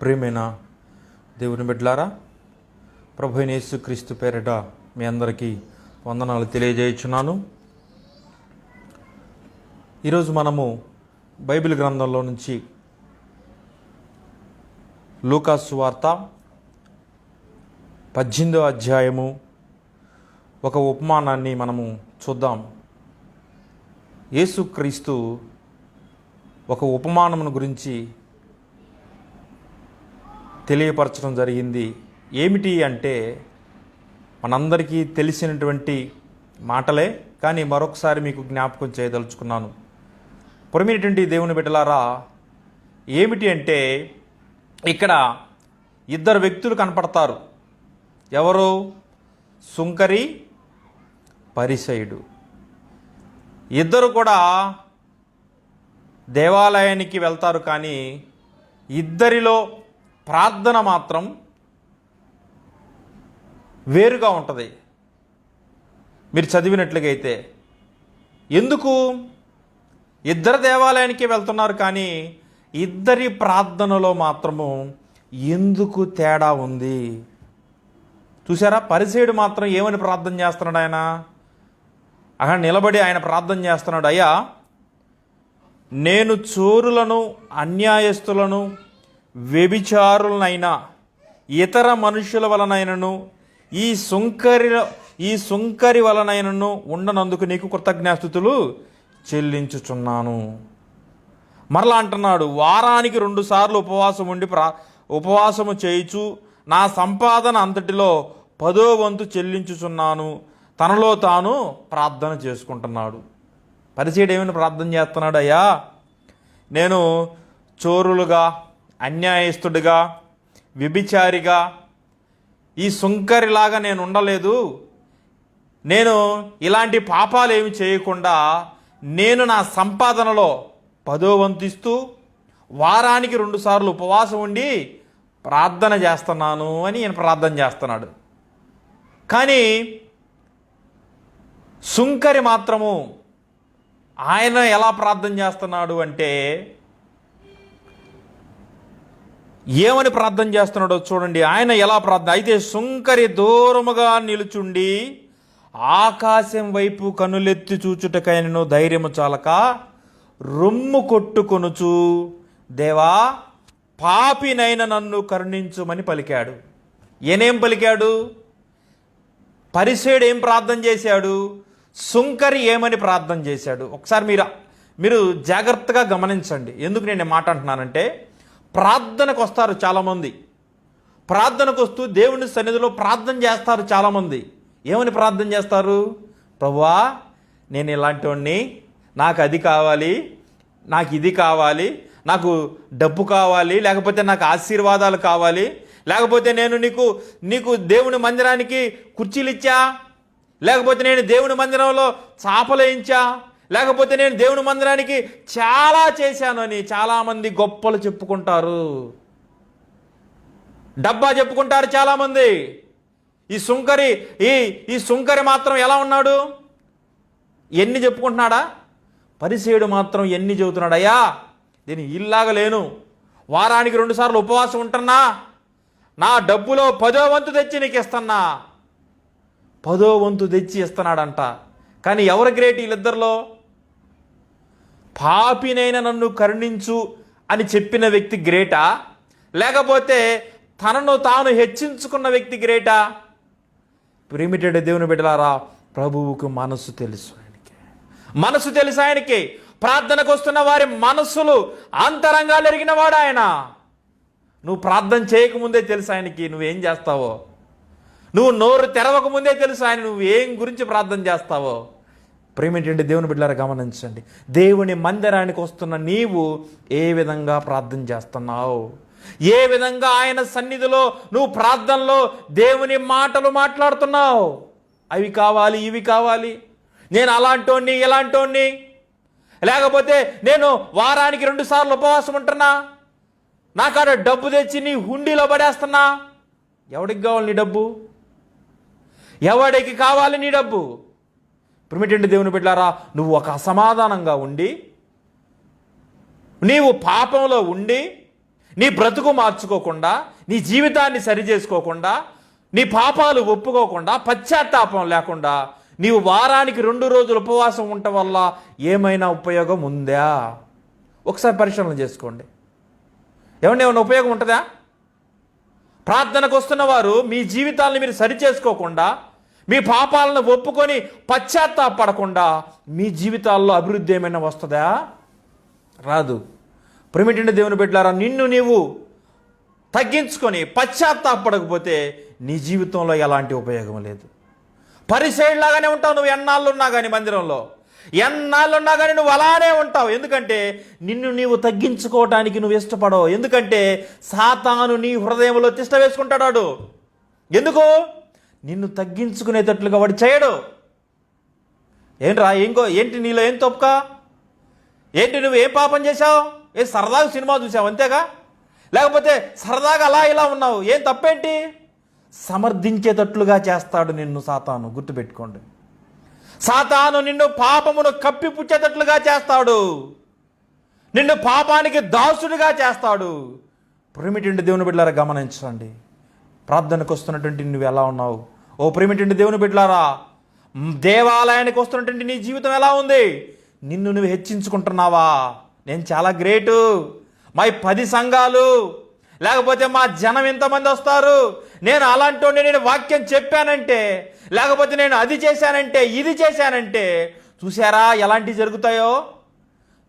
ప్రియమైన దేవుని బిడ్డలారా ప్రభు యేసుక్రీస్తు పేరిట మీ అందరికీ వందనాలు తెలియజేయుచున్నాను. ఈరోజు మనము బైబిల్ గ్రంథంలో నుంచి లూకాసు వార్త పద్దెనిమిదో అధ్యాయము ఒక ఉపమానాన్ని మనము చూద్దాం. యేసుక్రీస్తు ఒక ఉపమానమును గురించి తెలియపరచడం జరిగింది. ఏమిటి అంటే మనందరికీ తెలిసినటువంటి మాటలే కానీ మరొకసారి మీకు జ్ఞాపకం చేయదలుచుకున్నాను. పురమినటువంటి దేవుని బిడ్డలారా ఏమిటి అంటే ఇక్కడ ఇద్దరు వ్యక్తులు కనపడతారు. ఎవరు? సుంకరి పరిసయుడు. ఇద్దరు కూడా దేవాలయానికి వెళ్తారు కానీ ఇద్దరిలో ప్రార్థన మాత్రం వేరుగా ఉంటుంది. మీరు చదివినట్లుగా అయితే ఎందుకు? ఇద్దరు దేవాలయానికి వెళ్తున్నారు కానీ ఇద్దరి ప్రార్థనలో మాత్రము ఎందుకు తేడా ఉంది? చూసారా పరిసేయుడు మాత్రం ఏమని ప్రార్థన చేస్తున్నాడు ఆయన? అక్కడ నిలబడి ఆయన ప్రార్థన చేస్తున్నాడు అయ్యా నేను చోరులను అన్యాయస్తులను వ్యభిచారులనైనా ఇతర మనుషుల వలనైనను ఈ సుంకరి ఈ సుంకరి వలనైనను ఉండనందుకు నీకు కృతజ్ఞాస్థుతులు చెల్లించుచున్నాను. మరలా అంటున్నాడు వారానికి రెండు సార్లు ఉపవాసం ఉండి ప్రా ఉపవాసము చేయుచు నా సంపాదన అంతటిలో పదో వంతు చెల్లించుచున్నాను. తనలో తాను ప్రార్థన చేసుకుంటున్నాడు. పరిచయుడు ఏమైనా ప్రార్థన చేస్తున్నాడు అయ్యా నేను చోరులుగా అన్యాయస్తుడిగా వ్యభిచారిగా ఈ సుంకరిలాగా నేను ఉండలేదు. నేను ఇలాంటి పాపాలు ఏమి చేయకుండా నేను నా సంపాదనలో పదో వంతిస్తూ వారానికి రెండుసార్లు ఉపవాసం ఉండి ప్రార్థన చేస్తున్నాను అని ఈయన ప్రార్థన చేస్తున్నాడు. కానీ సుంకరి మాత్రము ఆయన ఎలా ప్రార్థన చేస్తున్నాడు అంటే ఏమని ప్రార్థన చేస్తున్నాడో చూడండి. ఆయన ఎలా ప్రార్థన? అయితే సుంకరి దూరముగా నిలుచుండి ఆకాశం వైపు కనులెత్తి చూచుటకైనను ధైర్యము చాలక రొమ్ము కొట్టుకొనుచు దేవా పాపినైన నన్ను కరుణించుమని పలికాడు. ఏనేం పలికాడు? పరిసేడు ఏం ప్రార్థన చేశాడు? సుంకరి ఏమని ప్రార్థన చేశాడు? ఒకసారి మీరు మీరు జాగ్రత్తగా గమనించండి. ఎందుకు నేను మాట అంటున్నానంటే ప్రార్థనకు వస్తారు చాలామంది. ప్రార్థనకు వస్తూ దేవుని సన్నిధిలో ప్రార్థన చేస్తారు చాలామంది. ఏమని ప్రార్థన చేస్తారు? ప్రభువా నేను ఇలాంటి వాడిని నాకు అది కావాలి నాకు ఇది కావాలి నాకు డబ్బు కావాలి లేకపోతే నాకు ఆశీర్వాదాలు కావాలి లేకపోతే నేను నీకు నీకు దేవుని మందిరానికి కుర్చీలు ఇచ్చా లేకపోతే నేను దేవుని మందిరంలో చాపలేయించా లేకపోతే నేను దేవుని మందిరానికి చాలా చేశాను అని చాలామంది గొప్పలు చెప్పుకుంటారు. డబ్బా చెప్పుకుంటారు చాలామంది. ఈ సుంకరి ఈ ఈ సుంకరి మాత్రం ఎలా ఉన్నాడు? ఎన్ని చెప్పుకుంటున్నాడా? పరిసేయుడు మాత్రం ఎన్ని చెబుతున్నాడు? అయ్యా దీని ఇల్లాగా లేను. వారానికి రెండుసార్లు ఉపవాసం ఉంటున్నా. నా డబ్బులో పదో వంతు తెచ్చి నీకు ఇస్తున్నా. పదో వంతు తెచ్చి ఇస్తున్నాడంట. కానీ ఎవరు గ్రేట్ వీళ్ళిద్దరిలో? పాపినైన నన్ను కరుణించు అని చెప్పిన వ్యక్తి గ్రేటా? లేకపోతే తనను తాను హెచ్చించుకున్న వ్యక్తి గ్రేటా? ప్రేమిటెడ్ దేవుని బిడ్డలారా ప్రభువుకు మనసు తెలుసు ఆయనకి. మనసు తెలుసు ఆయనకి. ప్రార్థనకు వస్తున్న వారి మనస్సులు అంతరంగాలు ఎరిగిన వాడు ఆయన. నువ్వు ప్రార్థన చేయకముందే తెలుసు ఆయనకి నువ్వేం చేస్తావో? నువ్వు నోరు తెరవక ముందే తెలుసు ఆయన నువ్వు ఏం గురించి ప్రార్థన చేస్తావో? ప్రేమేంటంటే దేవుని బిడ్డలారా గమనించండి. దేవుని మందిరానికి వస్తున్న నీవు ఏ విధంగా ప్రార్థన చేస్తున్నావు? ఏ విధంగా ఆయన సన్నిధిలో నువ్వు ప్రార్థనలో దేవుని మాటలు మాట్లాడుతున్నావు? అవి కావాలి ఇవి కావాలి. నేను అలాంటోని ఇలాంటోని లేకపోతే నేను వారానికి రెండు సార్లు ఉపవాసం ఉంటున్నా? నాకాడ డబ్బు తెచ్చి నీ హుండీలో పడేస్తున్నా? ఎవడికి కావాలి నీ డబ్బు? ఎవడికి కావాలి నీ డబ్బు? ప్రిమిటెంట్ దేవుని బిడ్డారా నువ్వు ఒక అసమాధానంగా ఉండి నీవు పాపంలో ఉండి నీ బ్రతుకు మార్చుకోకుండా నీ జీవితాన్ని సరి చేసుకోకుండా నీ పాపాలు ఒప్పుకోకుండా పశ్చాత్తాపం లేకుండా నీవు వారానికి రెండు రోజులు ఉపవాసం ఉండటం వల్ల ఏమైనా ఉపయోగం ఉందా? ఒకసారి పరిశీలన చేసుకోండి. ఏమన్నా ఏమైనా ఉపయోగం ఉంటుందా? ప్రార్థనకు వస్తున్న వారు మీ జీవితాలను మీరు సరి చేసుకోకుండా మీ పాపాలను ఒప్పుకొని పశ్చాత్తాపడకుండా మీ జీవితాల్లో అభివృద్ధి ఏమైనా వస్తుందా? రాదు. ప్రిమిటిండి దేవుని పెట్టారా నిన్ను నీవు తగ్గించుకొని పశ్చాత్తాపడకపోతే నీ జీవితంలో ఎలాంటి ఉపయోగం లేదు. పరిసైడ్లాగానే ఉంటావు నువ్వు ఎన్నాళ్ళు ఉన్నా కానీ మందిరంలో. ఎన్నాళ్ళు ఉన్నా కానీ నువ్వు అలానే ఉంటావు. ఎందుకంటే నిన్ను నీవు తగ్గించుకోవటానికి నువ్వు ఇష్టపడవు. ఎందుకంటే సాతాను నీ హృదయంలో తిష్ట వేసుకుంటాడాడు ఎందుకు? నిన్ను తగ్గించుకునేటట్లుగా వాడు చేయడు. ఏంట్రా ఇంకో ఏంటి నీలో ఏం తప్పుక? ఏంటి నువ్వు ఏం పాపం చేశావు? ఏ సరదాగా సినిమా చూసావు అంతేగా? లేకపోతే సరదాగా అలా ఇలా ఉన్నావు ఏం తప్పేంటి? సమర్థించేటట్లుగా చేస్తాడు నిన్ను సాతాను గుర్తుపెట్టుకోండి. సాతాను నిన్ను పాపమును కప్పిపుచ్చేటట్లుగా చేస్తాడు. నిన్ను పాపానికి దాసుడిగా చేస్తాడు. ప్రిమిటిండి దేవుని బిడ్డలారా గమనించండి. ప్రార్థనకు వస్తున్నటువంటి నువ్వు ఎలా ఉన్నావు? ఓ ప్రిమిటిండి దేవుని బిడ్డలారా. దేవాలయానికి వస్తున్నటువంటి నీ జీవితం ఎలా ఉంది? నిన్ను నువ్వు హెచ్చించుకుంటున్నావా? నేను చాలా గ్రేటు. మా పది సంఘాలు లేకపోతే మా జనం ఎంతమంది వస్తారు? నేను అలాంటి నేను వాక్యం చెప్పానంటే లేకపోతే నేను అది చేశానంటే ఇది చేశానంటే చూసారా ఎలాంటివి జరుగుతాయో?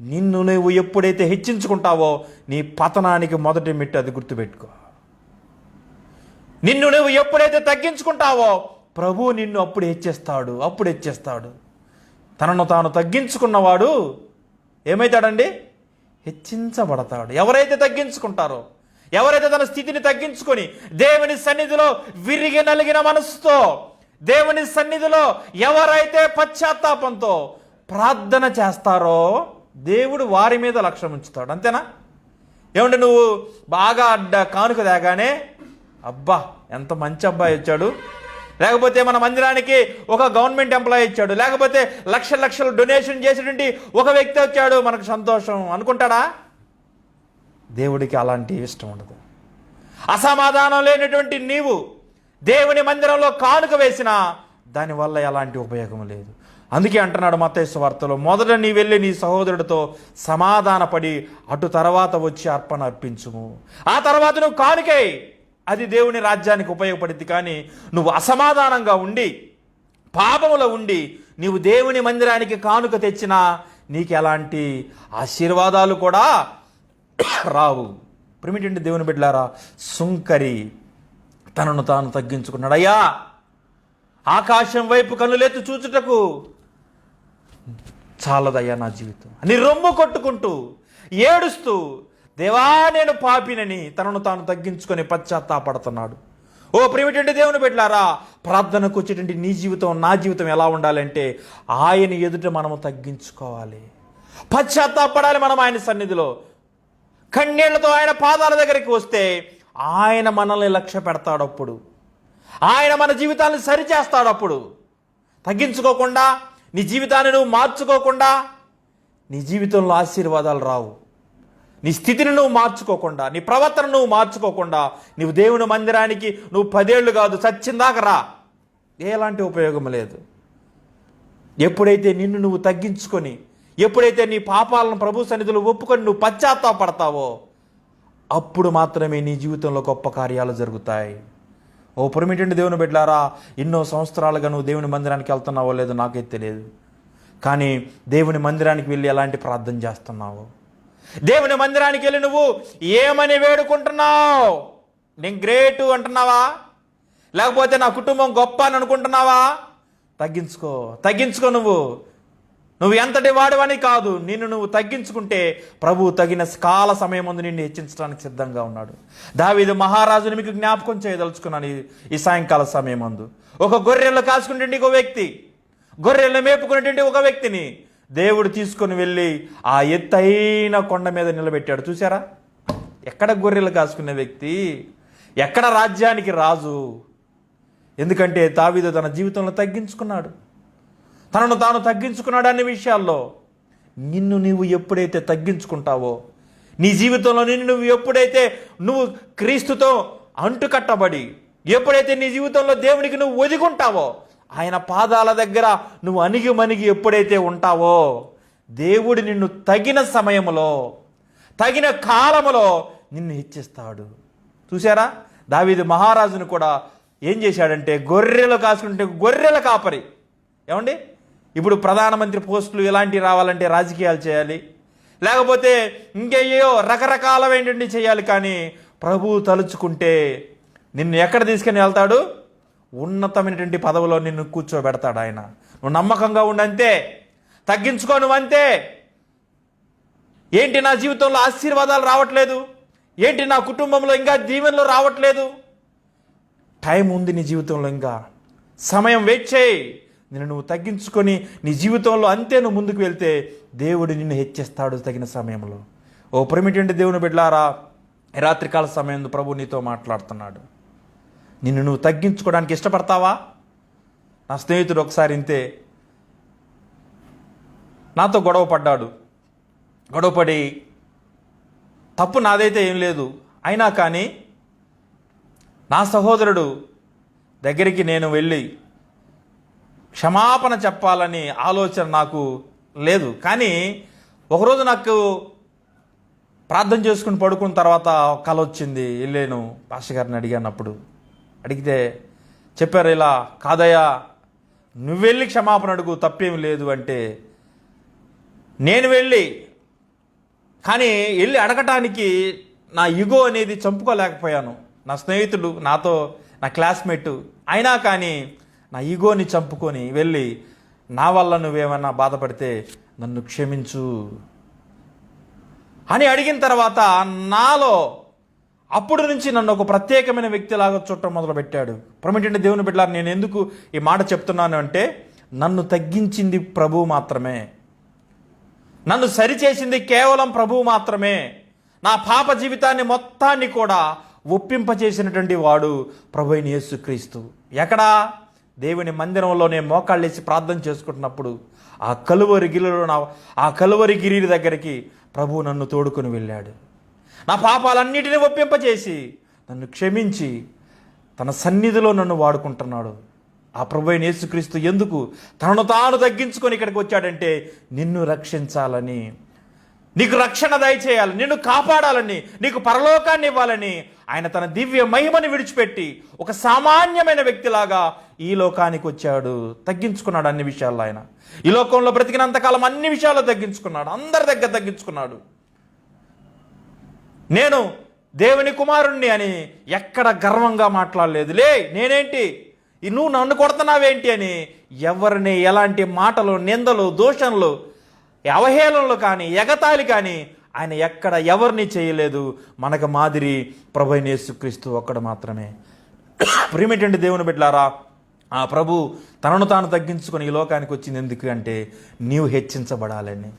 నిన్ను నువ్వు ఎప్పుడైతే హెచ్చించుకుంటావో నీ పతనానికి మొదటి మిట్టు అది గుర్తుపెట్టుకో. నిన్ను నువ్వు ఎప్పుడైతే తగ్గించుకుంటావో ప్రభు నిన్ను అప్పుడు హెచ్చేస్తాడు అప్పుడు హెచ్చేస్తాడు. తనను తాను తగ్గించుకున్నవాడు ఏమవుతాడండి హెచ్చించబడతాడు. ఎవరైతే తగ్గించుకుంటారో ఎవరైతే తన స్థితిని తగ్గించుకొని దేవుని సన్నిధిలో విరిగి నలిగిన మనసుతో దేవుని సన్నిధిలో ఎవరైతే పశ్చాత్తాపంతో ప్రార్థన చేస్తారో దేవుడు వారి మీద లక్ష్యం ఉంచుతాడు. అంతేనా? ఏమంటే నువ్వు బాగా అడ్డ కానుక తేగానే అబ్బా ఎంత మంచి అబ్బాయి వచ్చాడు. లేకపోతే మన మందిరానికి ఒక గవర్నమెంట్ ఎంప్లాయీ ఇచ్చాడు లేకపోతే లక్ష లక్షలు డొనేషన్ చేసినటువంటి ఒక వ్యక్తి వచ్చాడు. మనకు సంతోషం. అనుకుంటాడా? దేవుడికి అలాంటి ఇష్టం ఉండదు. అసమాధానం లేనటువంటి నీవు దేవుని మందిరంలో కానుక వేసినా దానివల్ల ఎలాంటి ఉపయోగం లేదు. అందుకే అంటున్నాడు మత్తయ్య వార్తలో మొదట నీ వెళ్ళి నీ సహోదరుడితో సమాధానపడి అటు తర్వాత వచ్చి అర్పణ అర్పించుము. ఆ తర్వాత నువ్వు కానుకై అది దేవుని రాజ్యానికి ఉపయోగపడింది కానీ నువ్వు అసమాధానంగా ఉండి పాపములో ఉండి నీవు దేవుని మందిరానికి కానుక తెచ్చినా నీకు ఎలాంటి ఆశీర్వాదాలు కూడా రావు. ప్రిమిటెంట్ దేవుని బిడ్డలారా సుంకరి తనను తాను తగ్గించుకున్నాడు. అయ్యా ఆకాశం వైపు కన్నులెత్తు చూచుటకు చాలదయ్యా నా జీవితం. అని రొమ్ము కొట్టుకుంటూ ఏడుస్తూ దేవా నేను పాపినని తనను తాను తగ్గించుకొని పశ్చాత్తాపడుతున్నాడు. ఓ ప్రిమిటెంట్ దేవుని పెట్టారా ప్రార్థనకు వచ్చేటువంటి నీ జీవితం నా జీవితం ఎలా ఉండాలంటే ఆయన ఎదుట మనము తగ్గించుకోవాలి. పశ్చాత్తాపడాలి మనం ఆయన సన్నిధిలో. కన్నీళ్ళతో ఆయన పాదాల దగ్గరికి వస్తే ఆయన మనల్ని లక్ష్య పెడతాడప్పుడు ఆయన మన జీవితాన్ని సరిచేస్తాడప్పుడు తగ్గించుకోకుండా నీ జీవితాన్ని నువ్వు మార్చుకోకుండా నీ జీవితంలో ఆశీర్వాదాలు రావు. నీ స్థితిని నువ్వు మార్చుకోకుండా నీ ప్రవర్తన నువ్వు మార్చుకోకుండా నువ్వు దేవుని మందిరానికి నువ్వు పదేళ్ళు కాదు చచ్చిందాక రా. ఎలాంటి ఉపయోగం లేదు. ఎప్పుడైతే నిన్ను నువ్వు తగ్గించుకొని ఎప్పుడైతే నీ పాపాలను ప్రభు సన్నిధిలో ఒప్పుకొని నువ్వు పశ్చాత్తాపడతావో అప్పుడు మాత్రమే నీ జీవితంలో గొప్ప కార్యాలు జరుగుతాయి. ఓ పురమిటండి దేవుని బిడ్డారా ఎన్నో సంవత్సరాలుగా నువ్వు దేవుని మందిరానికి వెళ్తున్నావో లేదో నాకైతే తెలియదు. కానీ దేవుని మందిరానికి వెళ్ళి ఎలాంటి ప్రార్థన చేస్తున్నావు? దేవుని మందిరానికి వెళ్ళి నువ్వు ఏమని వేడుకుంటున్నావు? నేను గ్రేటు అంటున్నావా? లేకపోతే నా కుటుంబం గొప్ప అని అనుకుంటున్నావా? తగ్గించుకో తగ్గించుకో నువ్వు. నువ్వు ఎంతటి వాడివని కాదు. నిన్ను నువ్వు తగ్గించుకుంటే ప్రభు తగిన కాల సమయం ముందు నిన్ను హెచ్చించడానికి సిద్ధంగా ఉన్నాడు. దావీదు మహారాజుని మీకు జ్ఞాపకం చేయదలుచుకున్నాను ఈ- సాయంకాల సమయం ముందు. ఒక గొర్రెలు కాసుకునేటువంటి ఒక వ్యక్తి గొర్రెలను మేపుకునేటువంటి ఒక వ్యక్తిని దేవుడు తీసుకొని వెళ్ళి ఆ ఎత్తైన కొండ మీద నిలబెట్టాడు. చూసారా ఎక్కడ గొర్రెలు కాసుకునే వ్యక్తి? ఎక్కడ రాజ్యానికి రాజు? ఎందుకంటే దావీదు తన జీవితంలో తగ్గించుకున్నాడు. తనను తాను తగ్గించుకున్నాడు అన్ని విషయాల్లో. నిన్ను నీవు ఎప్పుడైతే తగ్గించుకుంటావో నీ జీవితంలో నిన్ను నువ్వు ఎప్పుడైతే నువ్వు క్రీస్తుతో అంటుకట్టబడి ఎప్పుడైతే నీ జీవితంలో దేవునికి నువ్వు ఒదిగుంటావో ఆయన పాదాల దగ్గర నువ్వు అణిగి మణిగి ఎప్పుడైతే ఉంటావో దేవుడు నిన్ను తగిన సమయంలో తగిన కాలములో నిన్ను హెచ్చిస్తాడు. చూసారా దావీది మహారాజును కూడా ఏం చేశాడంటే గొర్రెలు కాసుకుంటే గొర్రెల కాపరి. ఏమండి? ఇప్పుడు ప్రధానమంత్రి పోస్టులు ఇలాంటివి రావాలంటే రాజకీయాలు చేయాలి. లేకపోతే ఇంకేయో రకరకాలమైనటువంటి చేయాలి. కానీ ప్రభువు తలుచుకుంటే నిన్ను ఎక్కడ తీసుకుని వెళ్తాడు? ఉన్నతమైనటువంటి పదవిలో నిన్ను కూర్చోబెడతాడు ఆయన. నువ్వు నమ్మకంగా ఉండంతే తగ్గించుకో నువ్వు అంతే ఏంటి నా జీవితంలో ఆశీర్వాదాలు రావట్లేదు? ఏంటి నా కుటుంబంలో ఇంకా దీవెనలు రావట్లేదు? టైం ఉంది నీ జీవితంలో ఇంకా. సమయం వెయిట్ చేయి. నిన్ను నువ్వు తగ్గించుకొని నీ జీవితంలో అంతే నువ్వు ముందుకు వెళ్తే దేవుడు నిన్ను హెచ్చిస్తాడు తగిన సమయంలో. ఓ ప్రేమిటండి దేవుని బిడ్లారా రాత్రికాల సమయంలో ప్రభు నీతో మాట్లాడుతున్నాడు. నిన్ను నువ్వు తగ్గించుకోవడానికి ఇష్టపడతావా? నా స్నేహితుడు ఒకసారి ఇంతే. నాతో గొడవ పడ్డాడు. గొడవపడి తప్పు నాదైతే ఏం లేదు. అయినా కానీ నా సహోదరుడు దగ్గరికి నేను వెళ్ళి క్షమాపణ చెప్పాలని ఆలోచన నాకు లేదు. కానీ ఒకరోజు నాకు ప్రార్థన చేసుకుని పడుకున్న తర్వాత కలొచ్చింది. వచ్చింది వెళ్ళాను. పాస్టర్ గారిని అడిగానప్పుడు అడిగితే చెప్పారు ఇలా కాదయ్యా నువ్వెళ్ళి క్షమాపణ అడుగు తప్పేమి లేదు అంటే నేను వెళ్ళి కానీ వెళ్ళి అడగటానికి నా ఇగో అనేది చంపుకోలేకపోయాను. నా స్నేహితుడు నాతో నా క్లాస్మేట్ అయినా కానీ నా ఈగోని చంపుకొని వెళ్ళి నా వల్ల నువ్వేమన్నా బాధపడితే నన్ను క్షమించు అని అడిగిన తర్వాత నాలో అప్పుడు నుంచి నన్ను ఒక ప్రత్యేకమైన వ్యక్తిలాగా చూడటం మొదలుపెట్టాడు. ప్రమిటండి దేవుని బిడ్డ నేను ఎందుకు ఈ మాట చెప్తున్నాను అంటే నన్ను తగ్గించింది ప్రభు మాత్రమే. నన్ను సరిచేసింది కేవలం ప్రభువు మాత్రమే. నా పాప జీవితాన్ని మొత్తాన్ని కూడా ఒప్పింపచేసినటువంటి వాడు ప్రభు అయిన యేసుక్రీస్తు. ఎక్కడా? దేవుని మందిరంలో నేను మోకాళ్ళేసి ప్రార్థన చేసుకుంటున్నప్పుడు ఆ కలువరి గిరిలో నా ఆ కలువరి గిరి దగ్గరికి ప్రభు నన్ను తోడుకొని వెళ్ళాడు. నా పాపాలన్నిటిని ఒప్పింపచేసి నన్ను క్షమించి తన సన్నిధిలో నన్ను వాడుకుంటున్నాడు. ఆ ప్రభు అయిన యేసుక్రీస్తు ఎందుకు తనను తాను తగ్గించుకొని ఇక్కడికి వచ్చాడంటే నిన్ను రక్షించాలని నీకు రక్షణ దయచేయాలి నిన్ను కాపాడాలని నీకు పరలోకాన్ని ఇవ్వాలని ఆయన తన దివ్య మహిమని విడిచిపెట్టి ఒక సామాన్యమైన వ్యక్తిలాగా ఈ లోకానికి వచ్చాడు. తగ్గించుకున్నాడు అన్ని విషయాల్లో ఆయన. ఈ లోకంలో బ్రతికినంతకాలం అన్ని విషయాల్లో తగ్గించుకున్నాడు. అందరి దగ్గర తగ్గించుకున్నాడు. నేను దేవుని కుమారుణ్ణి అని ఎక్కడ గర్వంగా మాట్లాడలేదు. లే నేనేంటి? ఈ నువ్వు నన్ను కొడుతున్నావేంటి అని ఎవరిని ఎలాంటి మాటలు నిందలు దూషణలు అవహేళనలు కానీ ఎగతాళి కానీ ఆయన ఎక్కడ ఎవరిని చేయలేదు. మనకు మాదిరి ప్రభు యేసుక్రీస్తు ఒక్కడు మాత్రమే. ప్రిమిటెంట్ దేవుని బిడ్డారా ఆ ప్రభు తనను తాను తగ్గించుకొని ఈ లోకానికి వచ్చింది ఎందుకు అంటే నీవు హెచ్చించబడాలని.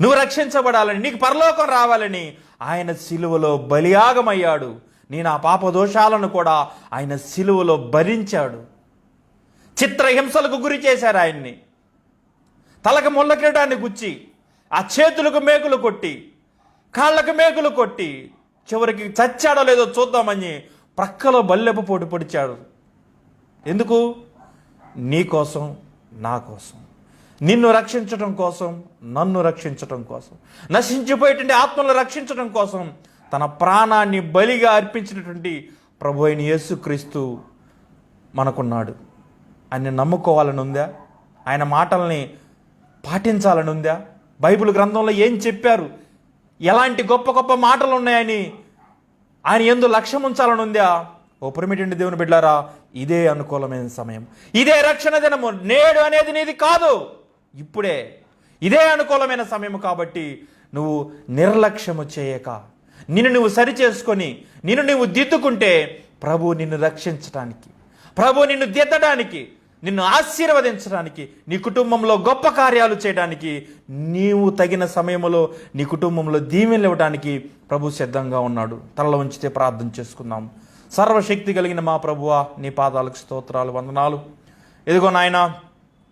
నువ్వు రక్షించబడాలని నీకు పరలోకం రావాలని ఆయన సిలువలో బలియాగమయ్యాడు. నేను ఆ పాప దోషాలను కూడా ఆయన సిలువలో భరించాడు. చిత్రహింసలకు గురి చేశారు ఆయన్ని. తలకు ముళ్ళ కిరీటాన్ని గుచ్చి ఆ చేతులకు మేకులు కొట్టి కాళ్ళకు మేకులు కొట్టి చివరికి చచ్చాడో లేదో చూద్దామని ప్రక్కలో బల్లెపు పోటు పొడిచాడు. ఎందుకు? నీ కోసం నా కోసం. నిన్ను రక్షించటం కోసం నన్ను రక్షించటం కోసం నశించిపోయేటువంటి ఆత్మలను రక్షించడం కోసం తన ప్రాణాన్ని బలిగా అర్పించినటువంటి ప్రభు అయిన యేసుక్రీస్తు మనకున్నాడు. ఆయన నమ్ముకోవాలని ఉందా ఆయన మాటల్ని పాటించాలని ఉందా బైబిల్ గ్రంథంలో ఏం చెప్పారు? ఎలాంటి గొప్ప గొప్ప మాటలు ఉన్నాయని ఆయన ఎందు లక్ష్యం ఉంచాలని ఉందా ఓ పురిమిటండి దేవుని బిడ్డారా ఇదే అనుకూలమైన సమయం. ఇదే రక్షణ దినము. నేడు అనేది నీది కాదు. ఇప్పుడే. ఇదే అనుకూలమైన సమయం కాబట్టి నువ్వు నిర్లక్ష్యము చేయక. నిన్ను నువ్వు సరి చేసుకొని నిన్ను నువ్వు దిద్దుకుంటే ప్రభు నిన్ను రక్షించడానికి ప్రభు నిన్ను దిద్దడానికి నిన్ను ఆశీర్వదించడానికి నీ కుటుంబంలో గొప్ప కార్యాలు చేయడానికి నీవు తగిన సమయంలో నీ కుటుంబంలో దీవెనలు ఇవ్వడానికి ప్రభు సిద్ధంగా ఉన్నాడు. తలలో ఉంచితే ప్రార్థన చేసుకుందాం. సర్వశక్తి కలిగిన మా ప్రభువా నీ పాదాలకు స్తోత్రాలు వందనాలు. ఇదిగో నాయన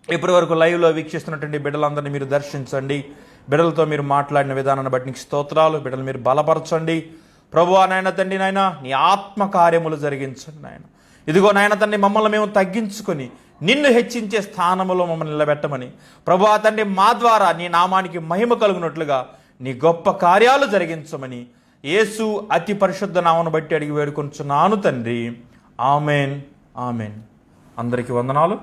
ఇప్పటి వరకు లైవ్లో వీక్షిస్తున్నటువంటి బిడ్డలందరినీ మీరు దర్శించండి. బిడ్డలతో మీరు మాట్లాడిన విధానాన్ని బట్టి నీకు స్తోత్రాలు. బిడ్డలు మీరు బలపరచండి. ప్రభు నాయన తండ్రి నాయన నీ ఆత్మ కార్యములు జరిగించండి నాయన. ఇదిగో నాయన తండ్రి మమ్మల్ని మేము తగ్గించుకొని నిన్ను హెచ్చించే స్థానములో మమ్మల్ని నిలబెట్టమని. ప్రభు తండ్రి మా ద్వారా నీ నామానికి మహిమ కలుగునట్లుగా నీ గొప్ప కార్యాలు జరిగించమని యేసు అతి పరిశుద్ధ నామను బట్టి అడిగి వేడుకొంచున్నాను తండ్రి. ఆమెన్. ఆమెన్. అందరికీ వందనాలు.